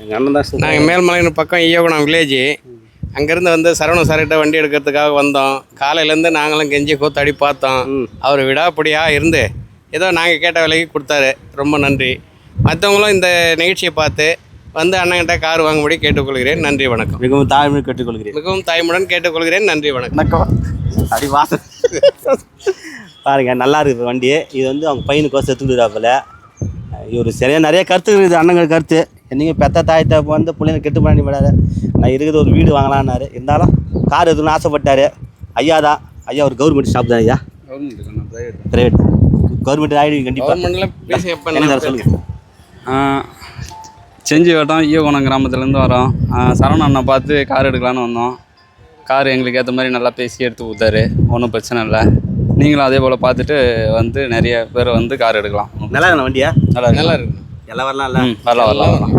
எங்கள் அண்ணன் தான் நாங்கள் மேல்மலையின் பக்கம் ஈயகுணம் வில்லேஜ் அங்கேருந்து வந்து சரவண சார்கிட்ட வண்டி எடுக்கிறதுக்காக வந்தோம். காலையிலேருந்து நாங்களும் கெஞ்சி கூத்தாடி பார்த்தோம். அவர் விடாப்படியாக இருந்து ஏதோ நாங்கள் கேட்ட விலைக்கு கொடுத்தாரு. ரொம்ப நன்றி. மற்றவங்களும் இந்த நிகழ்ச்சியை பார்த்து வந்து அண்ணன்கிட்ட கார் வாங்கும்படி கேட்டுக்கொள்கிறேன். நன்றி வணக்கம். மிகவும் தாழ்மை கேட்டுக்கொள்கிறேன். மிகவும் தாய்முடன் கேட்டுக்கொள்கிறேன். நன்றி வணக்கம். வணக்கம். அப்படி வாசம் பாருங்க நல்லா இருக்குது வண்டி இது வந்து அவங்க பையனுக்கு எடுத்துக்கிறாப்புல இவர் சரியாக நிறைய கருத்து இருக்குது அண்ணங்க கருத்து. என்னைக்கு பெத்த தாய் தப்பு வந்து பிள்ளைங்க கெட்டு பண்ணி விடாத. நான் இருக்குது ஒரு வீடு வாங்கலான்னாரு. இருந்தாலும் கார் எதுன்னு ஆசைப்பட்டாரு ஐயா தான். ஐயா ஒரு கவர்மெண்ட் ஷாப் தான் ஐயா. பிரைவேட் கவர்மெண்ட் ஆகிடுவீங்க கண்டிப்பாக சொல்லுங்கள் செஞ்சி வட்டம் ஈயகுணம் கிராமத்துலேருந்து வரோம். சரவண அண்ணா பார்த்து கார் எடுக்கலான்னு வந்தோம். கார் எங்களுக்கு ஏற்ற மாதிரி நல்லா பேசி எடுத்து கொடுத்தாரு. ஒன்றும் பிரச்சனை இல்லை. நீங்களும் அதே போல் பார்த்துட்டு வந்து நிறைய பேர் வந்து கார் எடுக்கலாம். நல்லா இருக்கணும் வண்டியா? நல்லா நல்லா இருக்கு. எல்லாம் வரலாம் இல்லை ம் வரலாம் வரலாம் வரலாம்.